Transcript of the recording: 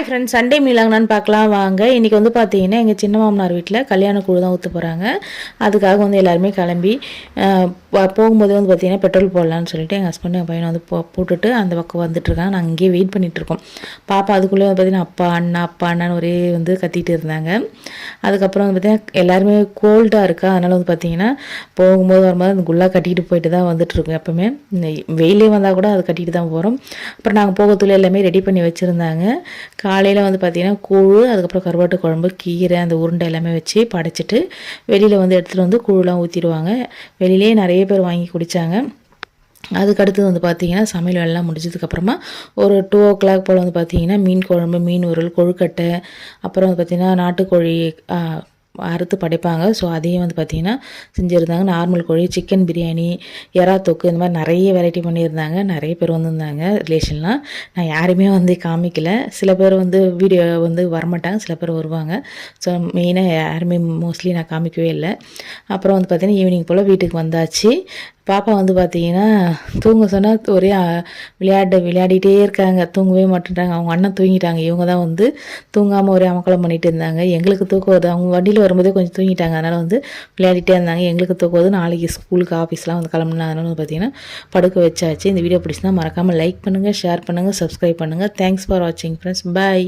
Hi friends Sunday மீலாங்கன்னு பார்க்கலாம். வாங்க இன்றைக்கி வந்து பார்த்தீங்கன்னா எங்கள் சின்ன மாமனார் வீட்டில் கல்யாண குழு தான் ஊற்ற போகிறாங்க அதுக்காக வந்து எல்லாருமே கிளம்பி போகும்போது வந்து பார்த்தீங்கன்னா பெட்ரோல் போடலான்னு சொல்லிட்டு எங்கள் ஹஸ்பண்ட் என் பையனை வந்து போ போட்டுட்டு அந்த பக்கம் வந்துட்டுருக்காங்க நாங்கள் இங்கேயே வெயிட் பண்ணிகிட்ருக்கோம் பாப்பா அதுக்குள்ளே வந்து பார்த்தீங்கன்னா அப்பா அண்ணா அப்பா அண்ணான்னு ஒரே வந்து கத்திட்டு இருந்தாங்க. அதுக்கப்புறம் வந்து பார்த்தீங்கன்னா எல்லாருமே கோல்டாக இருக்கா? அதனால் வந்து பார்த்தீங்கன்னா போகும்போது வரும்போது அந்த குல்லா கட்டிகிட்டு போயிட்டு தான் வந்துட்டுருக்கோம் எப்போவுமே. வெயிலே வந்தால் கூட அது கட்டிகிட்டு தான் போகிறோம் அப்புறம் நாங்கள் போகத்துள்ள எல்லாமே ரெடி பண்ணி வச்சுருந்தாங்க. காலையில் வந்து பார்த்திங்கன்னா கூழ் அதுக்கப்புறம் கருவாட்டு குழம்பு கீரை அந்த உருண்டை எல்லாமே வச்சு படைச்சிட்டு வெளியில் வந்து எடுத்துகிட்டு வந்து கூழுலாம் ஊற்றிடுவாங்க வெளியிலே நிறைய பேர் வாங்கி குடித்தாங்க அதுக்கு அடுத்தது வந்து பார்த்திங்கன்னா சமையல் வேலைலாம் முடிஞ்சதுக்கப்புறமா ஒரு டூ ஓ கிளாக் போல் வந்து பார்த்திங்கன்னா மீன் குழம்பு மீன் உருள் கொழுக்கட்டை அப்புறம் வந்து பார்த்திங்கன்னா நாட்டுக்கோழி அறுத்து படைப்பாங்க. ஸோ அதையும் வந்து பார்த்திங்கன்னா செஞ்சுருந்தாங்க. நார்மல் கோழி சிக்கன் பிரியாணி எறா தொக்கு இந்த மாதிரி நிறைய வெரைட்டி பண்ணியிருந்தாங்க. நிறைய பேர் வந்திருந்தாங்க ரிலேஷன்லாம் நான் யாருமே வந்து காமிக்கல. சில பேர் வந்து வீடியோ வந்து வரமாட்டாங்க. சில பேர் வருவாங்க. ஸோ மெயினாக யாருமே மோஸ்ட்லி நான் காமிக்கவே இல்லை. அப்புறம் வந்து பார்த்தீங்கன்னா ஈவினிங் போல் வீட்டுக்கு வந்தாச்சு. பாப்பா வந்து பார்த்தீங்கன்னா தூங்க சொன்னால் ஒரே விளையாட்டு விளையாடிட்டே இருக்காங்க. தூங்கவே மாட்டேன்றாங்க. அவங்க அண்ணன் தூங்கிட்டாங்க. இவங்க தான் வந்து தூங்காமல் ஒரே அமக்கலம் பண்ணிகிட்டு இருந்தாங்க. எங்களுக்கு தூக்கம் வருது. அவங்க வண்டியில் வரும்போதே கொஞ்சம் தூங்கிட்டாங்க. அதனால் வந்து விளையாடிட்டே இருந்தாங்க. எங்களுக்கு தூக்கம் வருது. நாளைக்கு ஸ்கூலுக்கு ஆஃபீஸ்லாம் வந்து கிளம்புனா அதனால வந்து பார்த்தீங்கன்னா படுக்க வச்சாச்சு. இந்த வீடியோ பிடிச்சினா மறக்காமல் லைக் பண்ணுங்கள் ஷேர் பண்ணுங்கள் சப்ஸ்கிரைப் பண்ணுங்கள் தேங்க்ஸ் ஃபார் வாட்சிங் ஃப்ரெண்ட்ஸ் பை